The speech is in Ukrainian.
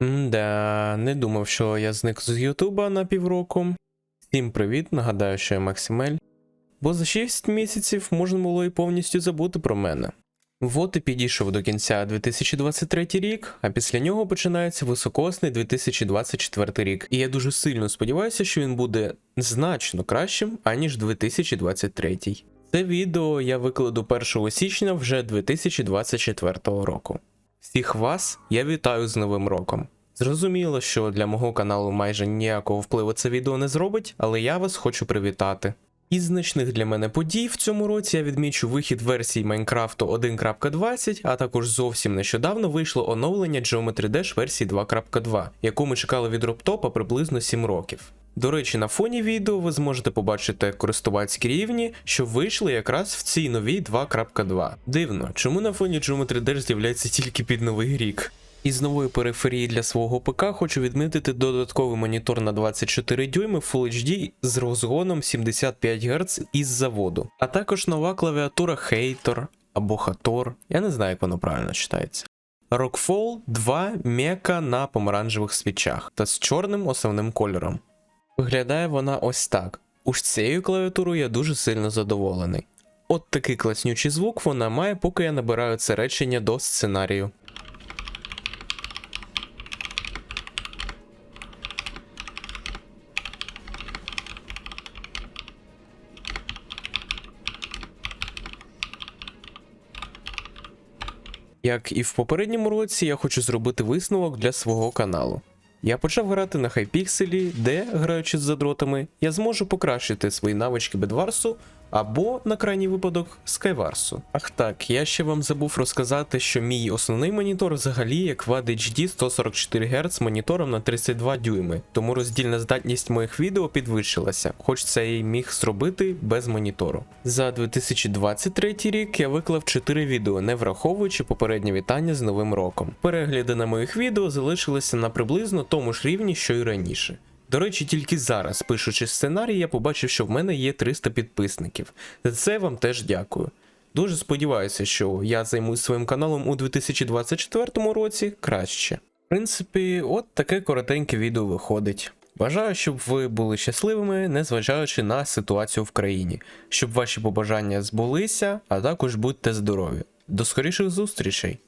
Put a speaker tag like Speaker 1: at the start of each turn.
Speaker 1: Да, не думав, що я зник з Ютуба на півроку. Всім привіт, нагадаю, що я Максимель. Бо за 6 місяців можна було і повністю забути про мене. Вот і підійшов до кінця 2023 рік, а після нього починається високосний 2024 рік. І я дуже сильно сподіваюся, що він буде значно кращим, аніж 2023. Це відео я викладу 1 січня вже 2024 року. Всіх вас я вітаю з Новим роком. Зрозуміло, що для мого каналу майже ніякого впливу це відео не зробить, але я вас хочу привітати. Із значних для мене подій в цьому році я відмічу вихід версії Майнкрафту 1.20, а також зовсім нещодавно вийшло оновлення Geometry Dash версії 2.2, яку ми чекали від Роптопа приблизно 7 років. До речі, на фоні відео ви зможете побачити користувацькі рівні, що вийшли якраз в цій новій 2.2. Дивно, чому на фоні Geometry Dash з'являється тільки під новий рік? Із нової периферії для свого ПК хочу відмітити додатковий монітор на 24 дюйми Full HD з розгоном 75 Гц із заводу, а також нова клавіатура Hator або Hator, я не знаю, як воно правильно читається. Rockfall 2 мека на помаранчевих свічах та з чорним основним кольором. Виглядає вона ось так. Уж цією клавіатурою я дуже сильно задоволений. От такий класнючий звук вона має, поки я набираю це речення до сценарію. Як і в попередньому році, я хочу зробити висновок для свого каналу. Я почав грати на хайпікселі, де, граючи з задротами, я зможу покращити свої навички бедварсу або, на крайній випадок, скайварсу. Ах так, я ще вам забув розказати, що мій основний монітор взагалі є Quad HD 144 Гц монітором на 32 дюйми, тому роздільна здатність моїх відео підвищилася, хоч це й міг зробити без монітору. За 2023 рік я виклав 4 відео, не враховуючи попереднє вітання з Новим роком. Перегляди на моїх відео залишилися на приблизно тому ж рівні, що й раніше. До речі, тільки зараз, пишучи сценарій, я побачив, що в мене є 300 підписників. За це вам теж дякую. Дуже сподіваюся, що я займусь своїм каналом у 2024 році краще. В принципі, от таке коротеньке відео виходить. Бажаю, щоб ви були щасливими, незважаючи на ситуацію в країні, щоб ваші побажання збулися, а також будьте здорові. До скоріших зустрічей!